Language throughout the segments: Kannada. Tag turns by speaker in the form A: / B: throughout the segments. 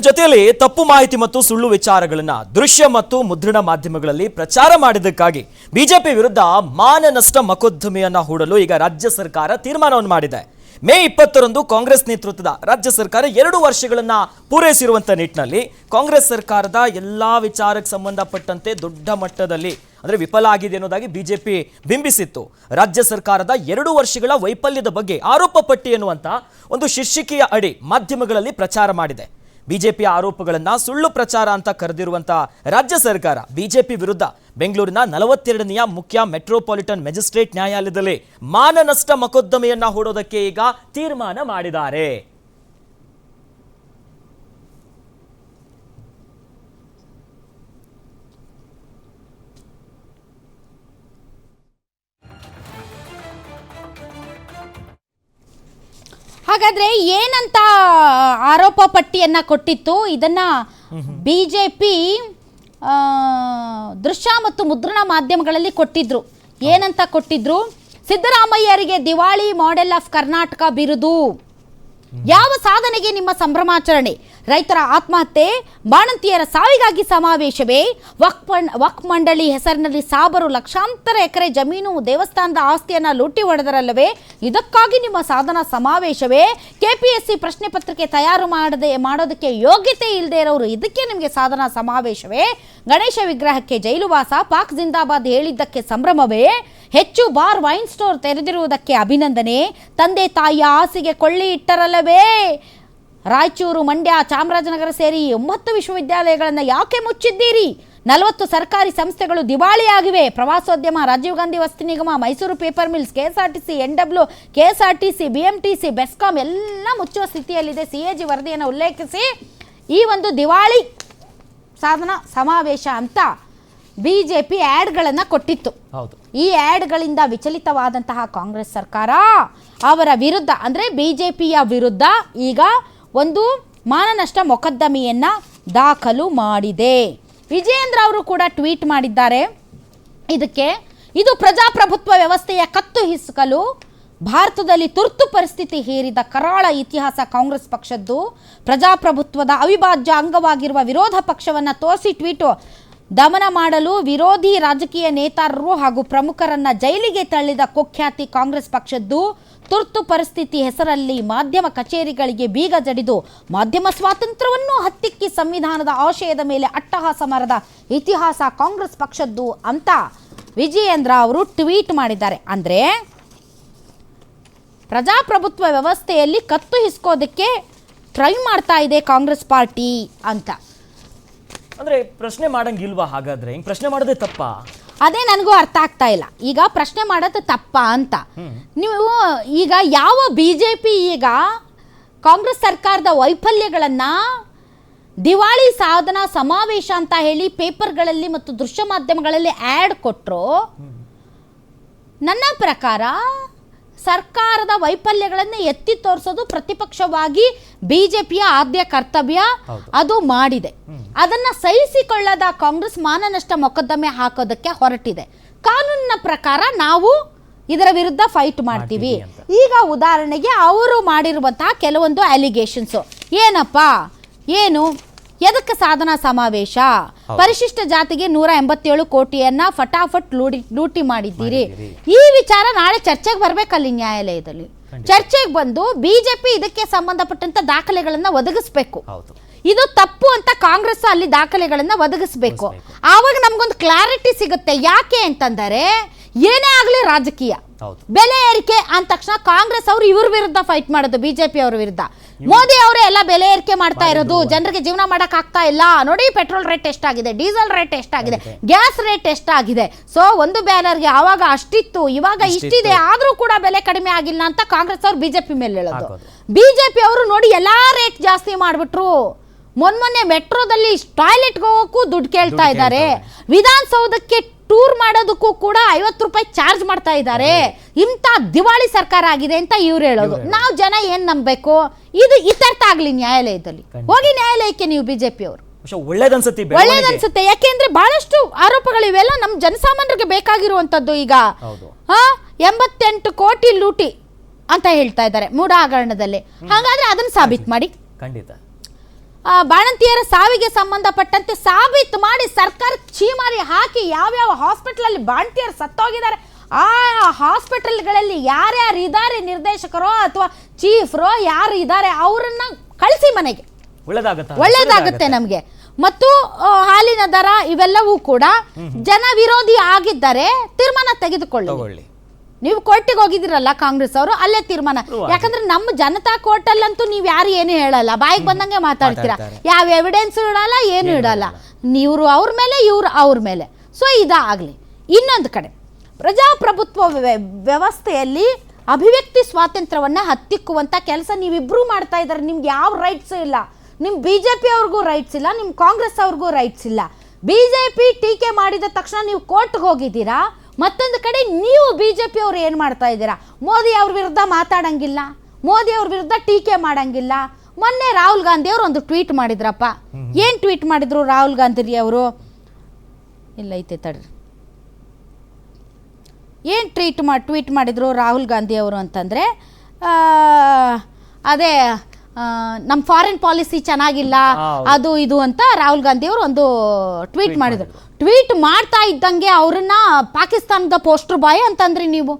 A: ಜೊತೆಯಲ್ಲಿ ತಪ್ಪು ಮಾಹಿತಿ ಮತ್ತು ಸುಳ್ಳು ವಿಚಾರಗಳನ್ನ ದೃಶ್ಯ ಮತ್ತು ಮುದ್ರಣ ಮಾಧ್ಯಮಗಳಲ್ಲಿ ಪ್ರಚಾರ ಮಾಡಿದ್ದಕ್ಕಾಗಿ ಬಿಜೆಪಿ ವಿರುದ್ಧ ಮಾನನಷ್ಟ ಮೊಕದ್ದಮೆಯನ್ನ ಹೂಡಲು ಈಗ ರಾಜ್ಯ ಸರ್ಕಾರ ತೀರ್ಮಾನವನ್ನು ಮಾಡಿದೆ. ಮೇ ಇಪ್ಪತ್ತರಂದು ಕಾಂಗ್ರೆಸ್ ನೇತೃತ್ವದ ರಾಜ್ಯ ಸರ್ಕಾರ ಎರಡು ವರ್ಷಗಳನ್ನ ಪೂರೈಸಿರುವಂತ ನಿಟ್ಟಿನಲ್ಲಿ ಕಾಂಗ್ರೆಸ್ ಸರ್ಕಾರದ ಎಲ್ಲಾ ವಿಚಾರಕ್ಕೆ ಸಂಬಂಧಪಟ್ಟಂತೆ ದೊಡ್ಡ ಮಟ್ಟದಲ್ಲಿ ಅಂದರೆ ವಿಫಲ ಆಗಿದೆ ಅನ್ನೋದಾಗಿ ಬಿಜೆಪಿ ಬಿಂಬಿಸಿತ್ತು. ರಾಜ್ಯ ಸರ್ಕಾರದ ಎರಡು ವರ್ಷಗಳ ವೈಫಲ್ಯದ ಬಗ್ಗೆ ಆರೋಪ ಪಟ್ಟಿ ಎನ್ನುವಂಥ ಒಂದು ಶೀರ್ಷಿಕೆಯ ಅಡಿ ಮಾಧ್ಯಮಗಳಲ್ಲಿ ಪ್ರಚಾರ ಮಾಡಿದೆ. ಬಿಜೆಪಿಯ ಆರೋಪಗಳನ್ನ ಸುಳ್ಳು ಪ್ರಚಾರ ಅಂತ ಕರೆದಿರುವಂತ ರಾಜ್ಯ ಸರ್ಕಾರ, ಬಿಜೆಪಿ ವಿರುದ್ಧ ಬೆಂಗಳೂರಿನ ನಲವತ್ತೆರಡನೆಯ ಮುಖ್ಯ ಮೆಟ್ರೋಪಾಲಿಟನ್ ಮ್ಯಾಜಿಸ್ಟ್ರೇಟ್ ನ್ಯಾಯಾಲಯದಲ್ಲಿ ಮಾನನಷ್ಟ ಮೊಕದ್ದಮೆಯನ್ನು ಹೂಡೋದಕ್ಕೆ ಈಗ ತೀರ್ಮಾನ ಮಾಡಿದ್ದಾರೆ.
B: ಹಾಗಾದ್ರೆ ಏನಂತ ಆರೋಪ ಪಟ್ಟಿಯನ್ನ ಕೊಟ್ಟಿತ್ತು? ಇದನ್ನ ಬಿಜೆಪಿ ದೃಶ್ಯ ಮತ್ತು ಮುದ್ರಣ ಮಾಧ್ಯಮಗಳಲ್ಲಿ ಕೊಟ್ಟಿದ್ರು. ಏನಂತ ಕೊಟ್ಟಿದ್ರು? ಸಿದ್ದರಾಮಯ್ಯರಿಗೆ ದಿವಾಳಿ ಮಾಡೆಲ್ ಆಫ್ ಕರ್ನಾಟಕ ಬಿರುದು. ಯಾವ ಸಾಧನೆಗೆ ನಿಮ್ಮ ಸಂಭ್ರಮಾಚರಣೆ? ರೈತರ ಆತ್ಮಹತ್ಯೆ, ಬಾಣಂತಿಯರ ಸಾವಿಗಾಗಿ ಸಮಾವೇಶವೇ. ವಕ್ ವಕ್ಫ್ ವಕ್ ಮಂಡಳಿ ಹೆಸರಿನಲ್ಲಿ ಸಾಬರು ಲಕ್ಷಾಂತರ ಎಕರೆ ಜಮೀನು ದೇವಸ್ಥಾನದ ಆಸ್ತಿಯನ್ನ ಲೂಟಿ ಹೊಡೆದರಲ್ಲವೇ. ಇದಕ್ಕಾಗಿ ನಿಮ್ಮ ಸಾಧನಾ ಸಮಾವೇಶವೇ. ಕೆಪಿಎಸ್ಸಿ ಪ್ರಶ್ನೆ ಪತ್ರಿಕೆ ತಯಾರು ಮಾಡದೆ, ಮಾಡೋದಕ್ಕೆ ಯೋಗ್ಯತೆ ಇಲ್ಲದೆ ಇರೋರು ಇದಕ್ಕೆ ನಿಮಗೆ ಸಾಧನಾ ಸಮಾವೇಶವೇ. ಗಣೇಶ ವಿಗ್ರಹಕ್ಕೆ ಜೈಲುವಾಸ, ಪಾಕ್ ಜಿಂದಾಬಾದ್ ಹೇಳಿದ್ದಕ್ಕೆ ಸಂಭ್ರಮವೇ. ಹೆಚ್ಚು ಬಾರ್ ವೈನ್ ಸ್ಟೋರ್ ತೆರೆದಿರುವುದಕ್ಕೆ ಅಭಿನಂದನೆ. ತಂದೆ ತಾಯಿಯ ಆಸೆಗೆ ಕೊಳ್ಳಿ ಇಟ್ಟರಲ್ಲವೇ. ರಾಯಚೂರು ಮಂಡ್ಯ ಚಾಮರಾಜನಗರ ಸೇರಿ ಒಂಬತ್ತು ವಿಶ್ವವಿದ್ಯಾಲಯಗಳನ್ನು ಯಾಕೆ ಮುಚ್ಚಿದ್ದೀರಿ? ನಲವತ್ತು ಸರ್ಕಾರಿ ಸಂಸ್ಥೆಗಳು ದಿವಾಳಿಯಾಗಿವೆ. ಪ್ರವಾಸೋದ್ಯಮ ರಾಜೀವ್ ಗಾಂಧಿ ವಸತಿ ನಿಗಮ Mysuru paper mills K S R T C N W K S R T C B M T C BESCOM ಎಲ್ಲ ಮುಚ್ಚುವ ಸ್ಥಿತಿಯಲ್ಲಿದೆ. ಸಿ ಎ ಜಿ ವರದಿಯನ್ನು ಉಲ್ಲೇಖಿಸಿ ಈ ಒಂದು ದಿವಾಳಿ ಸಾಧನ ಸಮಾವೇಶ ಅಂತ ಬಿ ಜೆ ಪಿ ಆ್ಯಡ್ಗಳನ್ನು ಕೊಟ್ಟಿತ್ತು.
A: ಹೌದು.
B: ಈ ಆ್ಯಡ್ಗಳಿಂದ ವಿಚಲಿತವಾದಂತಹ ಕಾಂಗ್ರೆಸ್ ಸರ್ಕಾರ ಅವರ ವಿರುದ್ಧ ಅಂದರೆ ಬಿ ಜೆ ಪಿಯ ವಿರುದ್ಧ ಈಗ ಒಂದು ಮಾನನಷ್ಟ ಮೊಕದ್ದಮೆಯನ್ನು ದಾಖಲು ಮಾಡಿದೆ. ವಿಜಯೇಂದ್ರ ಅವರು ಕೂಡ ಟ್ವೀಟ್ ಮಾಡಿದ್ದಾರೆ. ಇದಕ್ಕೆ, ಇದು ಪ್ರಜಾಪ್ರಭುತ್ವ ವ್ಯವಸ್ಥೆಯ ಕತ್ತು ಹಿಸುಕಲು, ಭಾರತದಲ್ಲಿ ತುರ್ತು ಪರಿಸ್ಥಿತಿ ಹೇರಿದ ಕರಾಳ ಇತಿಹಾಸ ಕಾಂಗ್ರೆಸ್ ಪಕ್ಷದ್ದು ಪ್ರಜಾಪ್ರಭುತ್ವದ ಅವಿಭಾಜ್ಯ ಅಂಗವಾಗಿರುವ ವಿರೋಧ ಪಕ್ಷವನ್ನು ತೋರಿಸಿ ಟ್ವೀಟು ದಮನ ಮಾಡಲು ವಿರೋಧಿ ರಾಜಕೀಯ ನೇತಾರರು ಹಾಗೂ ಪ್ರಮುಖರನ್ನ ಜೈಲಿಗೆ ತಳ್ಳಿದ ಕುಖ್ಯಾತಿ ಕಾಂಗ್ರೆಸ್ ಪಕ್ಷದ್ದು ತುರ್ತು ಪರಿಸ್ಥಿತಿ ಹೆಸರಲ್ಲಿ ಮಾಧ್ಯಮ ಕಚೇರಿಗಳಿಗೆ ಬೀಗ ಜಡಿದು ಮಾಧ್ಯಮ ಸ್ವಾತಂತ್ರ್ಯವನ್ನು ಹತ್ತಿಕ್ಕಿ ಸಂವಿಧಾನದ ಆಶಯದ ಮೇಲೆ ಅಟ್ಟಹಾಸ ಮರದ ಇತಿಹಾಸ ಕಾಂಗ್ರೆಸ್ ಪಕ್ಷದ್ದು ಅಂತ ವಿಜಯೇಂದ್ರ ಅವರು ಟ್ವೀಟ್ ಮಾಡಿದ್ದಾರೆ. ಅಂದರೆ ಪ್ರಜಾಪ್ರಭುತ್ವ ವ್ಯವಸ್ಥೆಯಲ್ಲಿ ಕತ್ತು ಹಿಸ್ಕೋದಕ್ಕೆ ಟ್ರೈ ಮಾಡ್ತಾ ಇದೆ ಕಾಂಗ್ರೆಸ್ ಪಾರ್ಟಿ ಅಂತ.
A: ಅಂದ್ರೆ ಪ್ರಶ್ನೆ ಮಾಡಂಗಿಲ್ವಾ ಹಾಗಾದ್ರೆ? ಹಿಂಗ್ ಪ್ರಶ್ನೆ ಮಾಡೋದೇ ತಪ್ಪಾ?
B: ಅದೇ ನನಗೂ ಅರ್ಥ ಆಗ್ತಾ ಇಲ್ಲ. ಈಗ ಪ್ರಶ್ನೆ ಮಾಡೋದು ತಪ್ಪ ಅಂತ. ನೀವು ಈಗ ಯಾವ ಬಿ ಜೆ ಪಿ ಈಗ ಕಾಂಗ್ರೆಸ್ ಸರ್ಕಾರದ ವೈಫಲ್ಯಗಳನ್ನು ದಿವಾಳಿ ಸಾಧನ ಸಮಾವೇಶ ಅಂತ ಹೇಳಿ ಪೇಪರ್ಗಳಲ್ಲಿ ಮತ್ತು ದೃಶ್ಯ ಮಾಧ್ಯಮಗಳಲ್ಲಿ ಆ್ಯಡ್ ಕೊಟ್ಟರು ನನ್ನ ಪ್ರಕಾರ ಸರ್ಕಾರದ ವೈಫಲ್ಯಗಳನ್ನು ಎತ್ತಿ ತೋರಿಸೋದು ಪ್ರತಿಪಕ್ಷವಾಗಿ ಬಿಜೆಪಿಯ ಆದ್ಯ ಕರ್ತವ್ಯ. ಅದು ಮಾಡಿದೆ. ಅದನ್ನ ಸಹಿಸಿಕೊಳ್ಳದ ಕಾಂಗ್ರೆಸ್ ಮಾನನಷ್ಟ ಮೊಕದ್ದಮೆ ಹಾಕೋದಕ್ಕೆ ಹೊರಟಿದೆ. ಕಾನೂನಿನ ಪ್ರಕಾರ ನಾವು ಇದರ ವಿರುದ್ಧ ಫೈಟ್ ಮಾಡ್ತೀವಿ.
A: ಮಾಡ್ತೀವಿ
B: ಈಗ ಉದಾಹರಣೆಗೆ ಅವರು ಮಾಡಿರುವಂತಹ ಕೆಲವೊಂದು ಅಲಿಗೇಷನ್ಸು ಏನಪ್ಪ? ಏನು? ಎದಕ್ಕೆ ಸಾಧನಾ ಸಮಾವೇಶ? ಪರಿಶಿಷ್ಟ ಜಾತಿಗೆ ನೂರ ಎಂಬತ್ತೇಳು ಕೋಟಿಯನ್ನ ಫಟಾಫಟ್ ಲೂಡಿ ಲೂಟಿ ಮಾಡಿದ್ದೀರಿ. ಈ ವಿಚಾರ ನಾಳೆ ಚರ್ಚೆಗೆ ಬರ್ಬೇಕಲ್ಲಿ ನ್ಯಾಯಾಲಯದಲ್ಲಿ. ಚರ್ಚೆಗೆ ಬಂದು ಬಿಜೆಪಿ ಇದಕ್ಕೆ ಸಂಬಂಧಪಟ್ಟಂತ ದಾಖಲೆಗಳನ್ನ ಒದಗಿಸ್ಬೇಕು. ಇದು ತಪ್ಪು ಅಂತ ಕಾಂಗ್ರೆಸ್ ಅಲ್ಲಿ ದಾಖಲೆಗಳನ್ನ ಒದಗಿಸ್ಬೇಕು. ಆವಾಗ ನಮ್ಗೊಂದು ಕ್ಲಾರಿಟಿ ಸಿಗುತ್ತೆ. ಯಾಕೆ ಅಂತಂದರೆ ಏನೇ ಆಗಲಿ ರಾಜಕೀಯ. ಬೆಲೆ ಏರಿಕೆ ಅಂದ ತಕ್ಷಣ ಕಾಂಗ್ರೆಸ್ ಅವರು ಇವ್ರ ವಿರುದ್ಧ ಫೈಟ್ ಮಾಡೋದು ಬಿಜೆಪಿ ಅವ್ರ ವಿರುದ್ಧ. ಮೋದಿ ಅವರೇ ಎಲ್ಲ ಬೆಲೆ ಏರಿಕೆ ಮಾಡ್ತಾ ಇರೋದು ಜನರಿಗೆ ಜೀವನ ಮಾಡಕ್ ಆಗ್ತಾ ಇಲ್ಲ. ನೋಡಿ ಪೆಟ್ರೋಲ್ ರೇಟ್ ಎಷ್ಟಾಗಿದೆ ಡೀಸೆಲ್ ರೇಟ್ ಎಷ್ಟಾಗಿದೆ ಗ್ಯಾಸ್ ರೇಟ್ ಎಷ್ಟಾಗಿದೆ. ಸೊ ಒಂದು ಬ್ಯಾನರ್ಗೆ ಆವಾಗ ಅಷ್ಟಿತ್ತು ಇವಾಗ. ಇಷ್ಟಿದೆ ಆದ್ರೂ ಕೂಡ ಬೆಲೆ ಕಡಿಮೆ ಆಗಿಲ್ಲ ಅಂತ ಕಾಂಗ್ರೆಸ್ ಅವ್ರು ಬಿಜೆಪಿ ಮೇಲೆ ಹೇಳೋದು. ಬಿಜೆಪಿ ಅವರು ನೋಡಿ ಎಲ್ಲಾ ರೇಟ್ ಜಾಸ್ತಿ ಮಾಡ್ಬಿಟ್ರು. ಮೊನ್ನೆ ಮೆಟ್ರೋದಲ್ಲಿ ಟಾಯ್ಲೆಟ್ಗೆ ಹೋಗೋಕ್ಕೂ ದುಡ್ಡು ಕೇಳ್ತಾ ಇದ್ದಾರೆ. ವಿಧಾನಸೌಧಕ್ಕೆ ಟೂರ್ ಮಾಡೋದಕ್ಕೂ ಕೂಡ ಐವತ್ತು ರೂಪಾಯಿ ಚಾರ್ಜ್ ಮಾಡ್ತಾ ಇದ್ದಾರೆ. ಇಂಥ ದಿವಾಳಿ ಸರ್ಕಾರ ಆಗಿದೆ ಅಂತ ಇವ್ರು ಹೇಳೋದು. ನಾವು ಜನ ಏನ್ ನಂಬಬೇಕು? ಇದು ಇತರ್ಥ ಆಗ್ಲಿ ನ್ಯಾಯಾಲಯದಲ್ಲಿ ಹೋಗಿ ನ್ಯಾಯಾಲಯಕ್ಕೆ ನೀವು ಬಿಜೆಪಿ ಅವರು.
A: ಒಳ್ಳೇದನ್ಸುತ್ತೆ.
B: ಒಳ್ಳೇದನ್ಸುತ್ತೆ. ಯಾಕೆಂದ್ರೆ ಬಹಳಷ್ಟು ಆರೋಪಗಳು ಇವೆಲ್ಲ ನಮ್ಮ ಜನಸಾಮಾನ್ಯರಿಗೆ ಬೇಕಾಗಿರುವಂತದ್ದು ಈಗ. ಎಂಬತ್ತೆಂಟು ಕೋಟಿ ಲೂಟಿ ಅಂತ ಹೇಳ್ತಾ ಇದ್ದಾರೆ ಮೂಢ ಹಗರಣದಲ್ಲಿ ಹಾಗಾದ್ರೆ ಅದನ್ನ ಸಾಬೀತ್ ಮಾಡಿ.
A: ಖಂಡಿತ.
B: ಬಾಣಂತಿಯರ ಸಾವಿಗೆ ಸಂಬಂಧಪಟ್ಟಂತೆ ಸಾಬೀತು ಮಾಡಿ ಸರ್ಕಾರ ಚೀಮಾರಿ ಹಾಕಿ ಯಾವ್ಯಾವ ಹಾಸ್ಪಿಟಲಲ್ಲಿ ಬಾಣಂತಿಯರು ಸತ್ತೋಗಿದ್ದಾರೆ ಆ ಹಾಸ್ಪಿಟಲ್ಗಳಲ್ಲಿ ಯಾರ್ಯಾರು ಇದ್ದಾರೆ ನಿರ್ದೇಶಕರೋ ಅಥವಾ ಚೀಫ್ರೋ ಯಾರು ಇದ್ದಾರೆ ಅವರನ್ನ ಕಳಿಸಿ ಮನೆಗೆ.
A: ಒಳ್ಳೇದಾಗತ್ತಾ?
B: ನಮಗೆ. ಮತ್ತು ಹಾಲಿನ ದರ ಇವೆಲ್ಲವೂ ಕೂಡ ಜನ ವಿರೋಧಿ ಆಗಿದ್ದರೆ ತೀರ್ಮಾನ ತೆಗೆದುಕೊಳ್ಳಿ. ನೀವು ಕೋರ್ಟಿಗೆ ಹೋಗಿದ್ದೀರಲ್ಲ ಕಾಂಗ್ರೆಸ್ ಅವರು ಅಲ್ಲೇ ತೀರ್ಮಾನ. ಯಾಕಂದ್ರೆ ನಮ್ಮ ಜನತಾ ಕೋರ್ಟ್ ಅಲ್ಲಂತೂ ನೀವು ಯಾರು ಏನು ಹೇಳಲ್ಲ. ಬಾಯಿಗೆ ಬಂದಂಗೆ ಮಾತಾಡ್ತೀರಾ. ಯಾವ ಎವಿಡೆನ್ಸ್ ಇಡಲ್ಲ ಏನು ಇಡಲ್ಲ. ನೀವು ಅವ್ರ ಮೇಲೆ ಇವ್ರು ಅವ್ರ ಮೇಲೆ. ಸೊ ಇದಾಗಲಿ. ಇನ್ನೊಂದು ಕಡೆ ಪ್ರಜಾಪ್ರಭುತ್ವ ವ್ಯ- ವ್ಯವಸ್ಥೆಯಲ್ಲಿ ಅಭಿವ್ಯಕ್ತಿ ಸ್ವಾತಂತ್ರ್ಯವನ್ನ ಹತ್ತಿಕ್ಕುವಂತ ಕೆಲಸ ನೀವಿಬ್ರು ಮಾಡ್ತಾ ಇದ್ದಾರೆ. ನಿಮ್ಗೆ ಯಾವ ರೈಟ್ಸ್ ಇಲ್ಲ. ನಿಮ್ ಬಿ ಜೆ ಪಿ ಅವ್ರಿಗೂ ರೈಟ್ಸ್ ಇಲ್ಲ ನಿಮ್ ಕಾಂಗ್ರೆಸ್ ಅವ್ರಿಗೂ ರೈಟ್ಸ್ ಇಲ್ಲ. ಬಿ ಜೆ ಪಿ ಟೀಕೆ ಮಾಡಿದ ತಕ್ಷಣ ನೀವು ಕೋರ್ಟ್ಗೆ ಹೋಗಿದ್ದೀರಾ? ಮತ್ತೊಂದು ಕಡೆ ನೀವು ಬಿ ಜೆ ಪಿ ಅವ್ರು ಏನು ಮಾಡ್ತಾ ಇದ್ದೀರಾ? ಮೋದಿ ಅವ್ರ ವಿರುದ್ಧ ಮಾತಾಡಂಗಿಲ್ಲ. ಮೋದಿ ಅವ್ರ ವಿರುದ್ಧ ಟೀಕೆ ಮಾಡಂಗಿಲ್ಲ. ಮೊನ್ನೆ ರಾಹುಲ್ ಗಾಂಧಿ ಅವರು ಒಂದು ಟ್ವೀಟ್ ಮಾಡಿದ್ರಪ್ಪ. ಏನು ಟ್ವೀಟ್ ಮಾಡಿದ್ರು ರಾಹುಲ್ ಗಾಂಧಿ ಅವರು? ಇಲ್ಲ ಐತೆ ತಡ್ರಿ. ಏನು ಟ್ವೀಟ್ ಮಾಡಿ ಟ್ವೀಟ್ ಮಾಡಿದ್ರು ರಾಹುಲ್ ಗಾಂಧಿ ಅವರು ಅಂತಂದರೆ ಅದೇ ನಮ್ಮ ಫಾರಿನ್ ಪಾಲಿಸಿ ಚೆನ್ನಾಗಿಲ್ಲ ಅದು ಇದು ಅಂತ ರಾಹುಲ್ ಗಾಂಧಿ ಅವರು ಒಂದು ಟ್ವೀಟ್ ಮಾಡಿದ್ರು. ಟ್ವೀಟ್ ಮಾಡ್ತಾ ಇದ್ದಂಗೆ ಅವ್ರನ್ನ ಪಾಕಿಸ್ತಾನದ ಪೋಸ್ಟರ್ ಬಾಯ್ ಅಂತಂದ್ರಿ ನೀವು.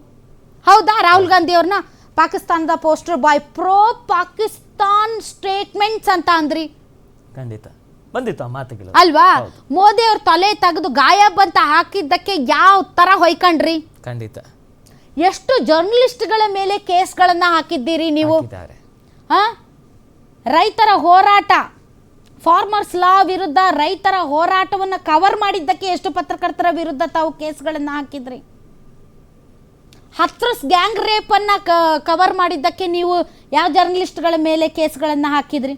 B: ಹೌದಾ ರಾಹುಲ್ ಗಾಂಧಿ ಅವ್ರನ್ನ? ಪಾಕಿಸ್ತಾನದ poster boy pro Pakistan statements ಅಂತ ಅಂದ್ರಿ.
A: ಖಂಡಿತ. ಬಂದಿತ್ತು ಮಾತುಗಳು.
B: ಅಲ್ವಾ? ಮೋದಿ ಅವ್ರ ತಲೆ ತೆಗೆದು ಗಾಯಬ್ ಅಂತ ಹಾಕಿದ್ದಕ್ಕೆ ಯಾವ ತರ ಹೊಯ್ಕಂಡ್ರಿ?
A: ಖಂಡಿತ.
B: ಎಷ್ಟು ಜರ್ನಲಿಸ್ಟ್ಗಳ ಮೇಲೆ ಕೇಸ್ಗಳನ್ನ ಹಾಕಿದ್ದೀರಿ ನೀವು? ಹಾ? ರೈತರ ಹೋರಾಟ. ಫಾರ್ಮರ್ಸ್ ಲಾ ವಿರುದ್ಧ ರೈತರ ಹೋರಾಟವನ್ನು ಕವರ್ ಮಾಡಿದ್ದಕ್ಕೆ ಎಷ್ಟು ಪತ್ರಕರ್ತರ ವಿರುದ್ಧ ತಾವು ಕೇಸ್ಗಳನ್ನು ಹಾಕಿದ್ರಿ? ಹತ್ರಸ್ ಗ್ಯಾಂಗ್ ರೇಪನ್ನು ಕವರ್ ಮಾಡಿದ್ದಕ್ಕೆ ನೀವು ಯಾವ ಜರ್ನಲಿಸ್ಟ್ಗಳ ಮೇಲೆ ಕೇಸ್ಗಳನ್ನು ಹಾಕಿದ್ರಿ?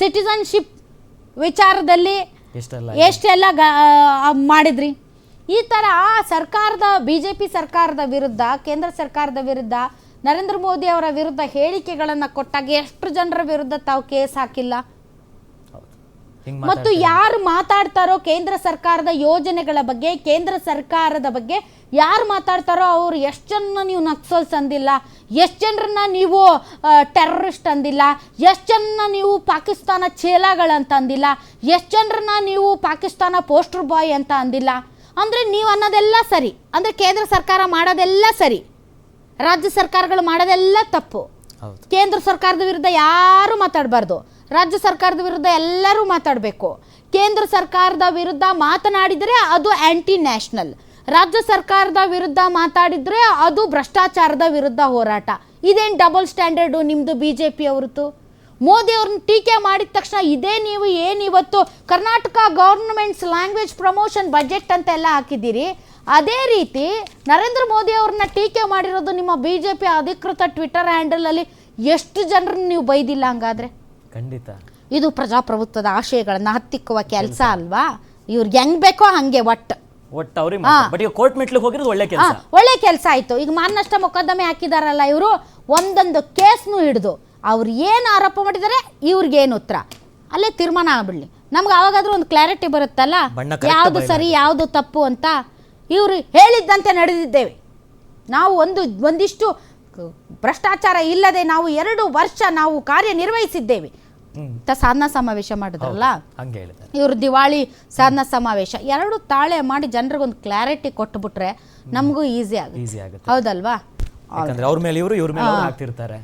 B: ಸಿಟಿಸನ್ಶಿಪ್ ವಿಚಾರದಲ್ಲಿ
A: ಎಷ್ಟೆಲ್ಲ
B: ಮಾಡಿದ್ರಿ? ಈ ಥರ ಸರ್ಕಾರದ ಬಿ ಜೆ ಪಿ ಸರ್ಕಾರದ ವಿರುದ್ಧ ಕೇಂದ್ರ ಸರ್ಕಾರದ ವಿರುದ್ಧ ನರೇಂದ್ರ ಮೋದಿ ಅವರ ವಿರುದ್ಧ ಹೇಳಿಕೆಗಳನ್ನು ಕೊಟ್ಟಾಗ ಎಷ್ಟು ಜನರ ವಿರುದ್ಧ ತಾವು ಕೇಸ್ ಹಾಕಿಲ್ಲ? ಮತ್ತು ಯಾರು ಮಾತಾಡ್ತಾರೋ ಕೇಂದ್ರ ಸರ್ಕಾರದ ಯೋಜನೆಗಳ ಬಗ್ಗೆ ಕೇಂದ್ರ ಸರ್ಕಾರದ ಬಗ್ಗೆ ಯಾರು ಮಾತಾಡ್ತಾರೋ ಅವ್ರು ಎಷ್ಟು ಜನ ನೀವು ನಕ್ಸಲ್ಸ್ ಅಂದಿಲ್ಲ ಎಷ್ಟು ಜನರನ್ನ ನೀವು ಟೆರರಿಸ್ಟ್ ಅಂದಿಲ್ಲ ಎಷ್ಟು ಜನ ನೀವು ಪಾಕಿಸ್ತಾನ ಚೇಲಾಗಳಂತ ಅಂದಿಲ್ಲ ಎಷ್ಟು ಜನರನ್ನ ನೀವು ಪಾಕಿಸ್ತಾನ ಪೋಸ್ಟರ್ ಬಾಯ್ ಅಂತ ಅಂದಿಲ್ಲ. ಅಂದರೆ ನೀವು ಅನ್ನೋದೆಲ್ಲ ಸರಿ. ಅಂದರೆ ಕೇಂದ್ರ ಸರ್ಕಾರ ಮಾಡೋದೆಲ್ಲ ಸರಿ. ರಾಜ್ಯ ಸರ್ಕಾರಗಳು ಮಾಡೋದೆಲ್ಲ ತಪ್ಪು. ಕೇಂದ್ರ ಸರ್ಕಾರದ ವಿರುದ್ಧ ಯಾರು ಮಾತಾಡಬಾರ್ದು. ರಾಜ್ಯ ಸರ್ಕಾರದ ವಿರುದ್ಧ ಎಲ್ಲರೂ ಮಾತಾಡಬೇಕು. ಕೇಂದ್ರ ಸರ್ಕಾರದ ವಿರುದ್ಧ ಮಾತನಾಡಿದರೆ ಅದು ಆ್ಯಂಟಿ ನ್ಯಾಷನಲ್ ರಾಜ್ಯ ಸರ್ಕಾರದ ವಿರುದ್ಧ ಮಾತಾಡಿದರೆ ಅದು ಭ್ರಷ್ಟಾಚಾರದ ವಿರುದ್ಧ ಹೋರಾಟ. ಇದೇನು ಡಬಲ್ ಸ್ಟ್ಯಾಂಡರ್ಡು ನಿಮ್ಮದು ಬಿ ಜೆ ಪಿ ಅವ್ರದ್ದು? ಮೋದಿ ಅವ್ರನ್ನ ಟೀಕೆ ಮಾಡಿದ ತಕ್ಷಣ ಇದೇ ನೀವು ಏನು ಇವತ್ತು Karnataka governments language promotion budget ಅಂತ ಎಲ್ಲ ಹಾಕಿದ್ದೀರಿ? ಅದೇ ರೀತಿ ನರೇಂದ್ರ ಮೋದಿ ಅವ್ರನ್ನ ಟೀಕೆ ಮಾಡಿರೋದು ನಿಮ್ಮ ಬಿ ಜೆ ಪಿ ಅಧಿಕೃತ ಟ್ವಿಟರ್ ಹ್ಯಾಂಡಲಲ್ಲಿ ಎಷ್ಟು ಜನರನ್ನ ನೀವು ಬೈದಿಲ್ಲ ಹಂಗಾದ್ರೆ?
A: ಖಂಡಿತ.
B: ಇದು ಪ್ರಜಾಪ್ರಭುತ್ವದ ಆಶಯಗಳನ್ನ ಹತ್ತಿಕ್ಕುವ ಕೆಲಸ ಅಲ್ವಾ? ಇವ್ರಿಗೆ ಹೆಂಗ್ ಬೇಕೋ ಹಂಗೆ ಒಟ್ಟು.
A: ಕೋರ್ಟ್ ಮೆಟ್ಲಿಗೆ ಹೋಗಿರೋದು ಒಳ್ಳೆ ಕೆಲಸ.
B: ಒಳ್ಳೆ ಕೆಲಸ ಆಯ್ತು. ಈಗ ಮಾನನಷ್ಟ ಮೊಕದ್ದಮೆ ಹಾಕಿದಾರಲ್ಲ ಇವರು ಒಂದೊಂದು ಕೇಸ್ನು ಹಿಡಿದು. ಅವ್ರು ಏನು ಆರೋಪ ಮಾಡಿದ್ದಾರೆ ಇವ್ರಿಗೇನು ಉತ್ತರ? ಅಲ್ಲೇ ತೀರ್ಮಾನ ಆಗ್ಬಿಡ್ಲಿ. ನಮ್ಗೆ ಅವಾಗಾದ್ರೂ ಒಂದು ಕ್ಲಾರಿಟಿ ಬರುತ್ತಲ್ಲ? ಯಾವುದು ಸರಿ ಯಾವುದು ತಪ್ಪು ಅಂತ? ಇವರು ಹೇಳಿದ್ದಂತೆ ನಡೆದಿದ್ದೇವೆ. ನಾವು ಒಂದು ಒಂದಿಷ್ಟು ಭ್ರಷ್ಟಾಚಾರ ಇಲ್ಲದೆ ನಾವು ಎರಡು ವರ್ಷ ನಾವು ಕಾರ್ಯನಿರ್ವಹಿಸಿದ್ದೇವೆ. ಅಂತ ಸಾಧನಾ ಸಮಾವೇಶ ಮಾಡಿದ್ರಲ್ಲ? ಇವರು ದಿವಾಳಿ ಸಾಧನಾ ಸಮಾವೇಶ. ಎರಡು ತಾಳೆ ಮಾಡಿ ಜನರಿಗೊಂದು ಕ್ಲಾರಿಟಿ ಕೊಟ್ಬಿಟ್ರೆ ನಮಗೂ ಈಸಿ ಆಗುತ್ತೆ. ಹೌದಲ್ವಾ?
A: ಅವ್ರ ಮೇಲೆ ಇವರು ಇವ್ರ ಮೇಲೆ ಹಾಕ್ತಿರ್ತಾರೆ